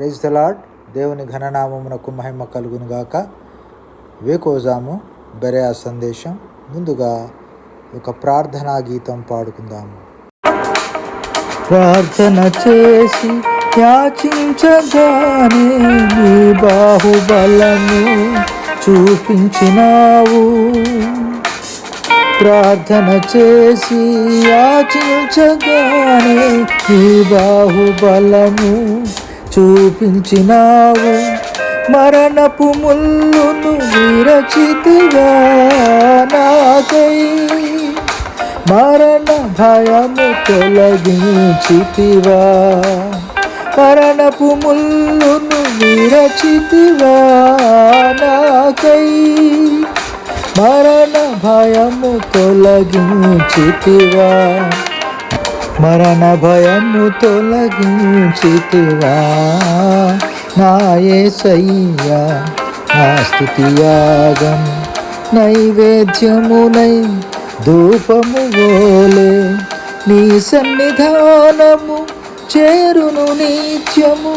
Praise the lord దేవుని ఘననామమునకు మహిమ కలుగును గాక. వేకోజాము బెరయా సందేశం. ముందుగా ఒక ప్రార్థనా గీతం పాడుకుందాము. ప్రార్థన చేసి యాచించగానే నీ బాహుబలము చూపించినావు. ప్రార్థన చేసి యాచించగానే నీ బాహుబలము చూపించినావు. మరణపు ముల్లును విరచితిగా నాకై. మరణ భయము తొలగించితివా. మరణపు ముల్లును విరచితివా నాకై. మరణ భయము తొలగించితివా. మరణ భయము తొలగించితివా? నాయసయ్యా నా స్థుతి యాగం నైవేద్యమునై ధూపము గోలే నీ సన్నిధానము చేరును నిత్యము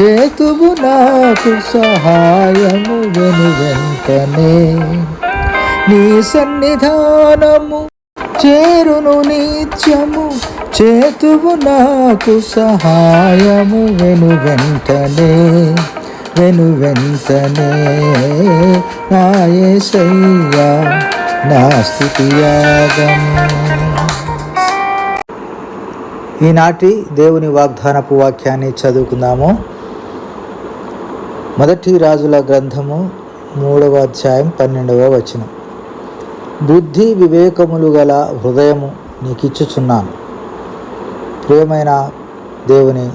చేతువు నాకు సహాయము వెను వెంటనే. నీ సన్నిధానము చేరును నిత్యము చేతువు నాకు సహాయము. వెను వెంటనే వెను వెంటనే నా నా స్థితి యాగం. ఈనాటి దేవుని వాగ్దానపు వాక్యాన్ని చదువుకుందాము. మొదటి రాజుల గ్రంథము మూడవ అధ్యాయం పన్నెండవ వచనం. బుద్ధి వివేకములు గల హృదయము నీకిచ్చుచున్నాను. ప్రియమైన దేవుని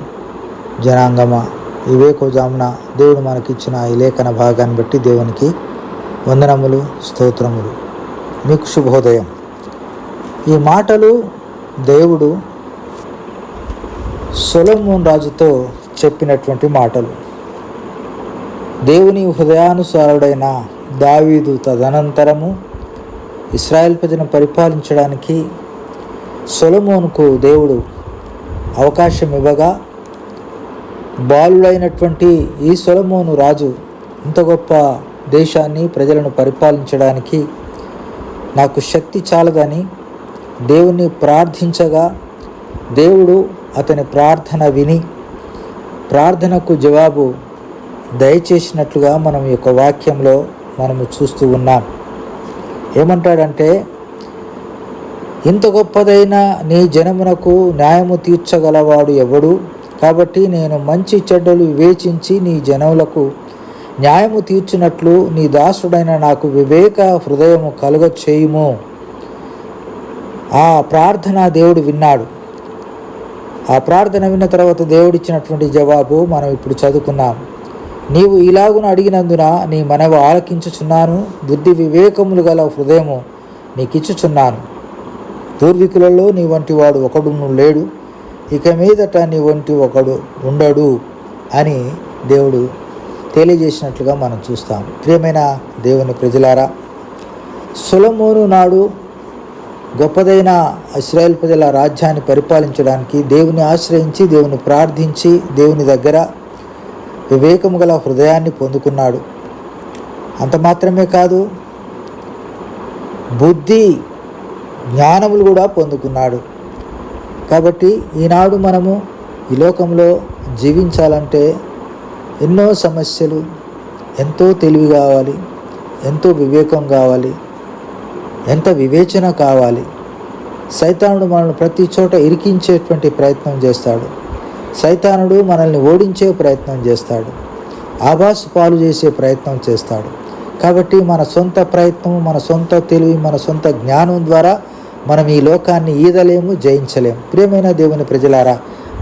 జనాంగమ వివేకోజామున దేవుడు మనకిచ్చిన ఈ లేఖన భాగాన్ని బట్టి దేవునికి వందనములు స్తోత్రములు. మీకు శుభోదయం. ఈ మాటలు దేవుడు సొలమోన్ రాజుతో చెప్పినటువంటి మాటలు. దేవుని హృదయానుసారుడైన దావీదు తదనంతరము ఇస్రాయల్ ప్రజను పరిపాలించడానికి సొలమోనుకు దేవుడు అవకాశం ఇవ్వగా బాలుడైనటువంటి ఈ సొలమోను రాజు ఇంత గొప్ప దేశాన్ని ప్రజలను పరిపాలించడానికి నాకు శక్తి చాలదని దేవుణ్ణి ప్రార్థించగా దేవుడు అతని ప్రార్థన విని ప్రార్థనకు జవాబు దయచేసినట్లుగా మనం ఈ యొక్క వాక్యంలో మనము చూస్తూ ఉన్నాం. ఏమంటాడంటే ఇంత గొప్పదైన నీ జనమునకు న్యాయము తీర్చగలవాడు ఎవడు? కాబట్టి నేను మంచి చెడ్డలు వివేచించి నీ జనములకు న్యాయము తీర్చినట్లు నీ దాసుడైన నాకు వివేక హృదయము కలుగ చేయుము ఆ ప్రార్థన దేవుడు విన్నాడు. ఆ ప్రార్థన విన్న తర్వాత దేవుడిచ్చినటువంటి జవాబు మనం ఇప్పుడు చదువుకున్నాం నీవు ఇలాగున అడిగినందున నీ మనవి ఆలకించుచున్నాను బుద్ధి వివేకములు గల హృదయము నీకిచ్చుచున్నాను. పూర్వీకులలో నీ వంటి వాడు ఒకడు లేడు ఇక మీదట నీ వంటి ఒకడు ఉండడు అని దేవుడు తెలియజేసినట్లుగా మనం చూస్తాం. ప్రియమైన దేవుని ప్రజలారా సులమోను నాడు గొప్పదైన ఇస్రాయల్ ప్రజల రాజ్యాన్ని పరిపాలించడానికి దేవుని ఆశ్రయించి దేవుని ప్రార్థించి దేవుని దగ్గర వివేకము గల హృదయాన్ని పొందుకున్నాడు. అంత మాత్రమే కాదు బుద్ధి జ్ఞానములు కూడా పొందుకున్నాడు. కాబట్టి ఈనాడు మనము ఈ లోకంలో జీవించాలంటే ఎన్నో సమస్యలు ఎంతో తెలివి కావాలి ఎంతో వివేకం కావాలి ఎంత వివేచన కావాలి. సైతానుడు మనల్ని ప్రతి చోట ఇరికించేటువంటి ప్రయత్నం చేస్తాడు. సైతానుడు మనల్ని ఓడించే ప్రయత్నం చేస్తాడు. ఆభాసు పాలు చేసే ప్రయత్నం చేస్తాడు. కాబట్టి మన సొంత ప్రయత్నం మన సొంత తెలివి మన సొంత జ్ఞానం ద్వారా మనం ఈ లోకాన్ని ఈదలేము జయించలేము. ప్రియమైన దేవుని ప్రజలారా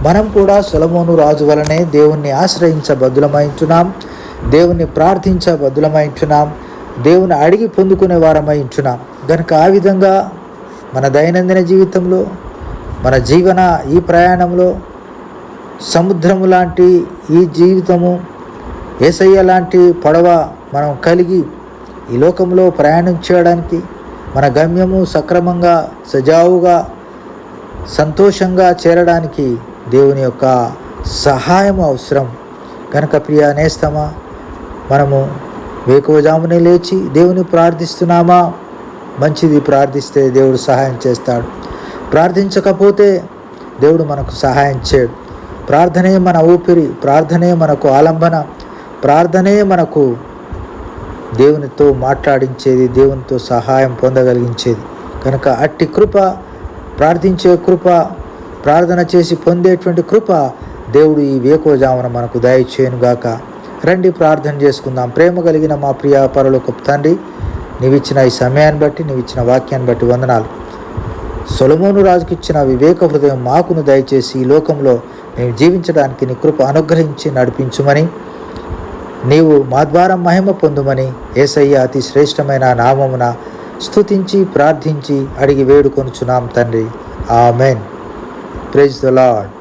మనం కూడా సులభోను రాజు వలనే దేవుణ్ణి ఆశ్రయించ ఆశ్రయించబద్దులమైంచున్నాం దేవుణ్ణి ప్రార్థించ ప్రార్థించబద్దులమైంచున్నాం దేవుని అడిగి పొందుకునే వారమాయించున్నాం కనుక ఆ విధంగా మన దైనందిన జీవితంలో మన జీవన ఈ ప్రయాణంలో సముద్రము లాంటి ఈ జీవితము ఏసయ్య లాంటి పొడవ మనం కలిగి ఈ లోకంలో ప్రయాణం చేయడానికి మన గమ్యము సక్రమంగా సజావుగా సంతోషంగా చేరడానికి దేవుని యొక్క సహాయం అవసరం. కనుక ప్రియ నేస్తమా మనము వేకువజామునే లేచి దేవుని ప్రార్థిస్తున్నామా? మంచిది ప్రార్థిస్తే దేవుడు సహాయం చేస్తాడు. ప్రార్థించకపోతే దేవుడు మనకు సహాయం చేయడు. ప్రార్థనే మన ఊపిరి ప్రార్థనే మనకు ఆలంబన ప్రార్థనే మనకు దేవునితో మాట్లాడించేది దేవునితో సహాయం పొందగలిగించేది. కనుక అట్టి కృప ప్రార్థించే కృప ప్రార్థన చేసి పొందేటువంటి కృప దేవుడు ఈ వేకోజామున మనకు దయచేయనుగాక. రండి ప్రార్థన చేసుకుందాం. ప్రేమ కలిగిన మా ప్రియ పరలోకపు తండ్రి నీవిచ్చిన ఈ సమయాన్ని బట్టి నీవిచ్చిన వాక్యాన్ని బట్టి వందనాలు. సొలమోను రాజుకి ఇచ్చిన వివేక హృదయం మాకును దయచేసి ఈ లోకంలో మేము జీవించడానికి నీ కృప అనుగ్రహించి నడిపించుమని నీవు మా ద్వారా మహిమ పొందుమని ఏసయ్య అతి శ్రేష్టమైన నామమున స్తుతించి ప్రార్థించి అడిగి వేడుకొనుచున్నాం తండ్రి. ఆమెన్. Praise the lord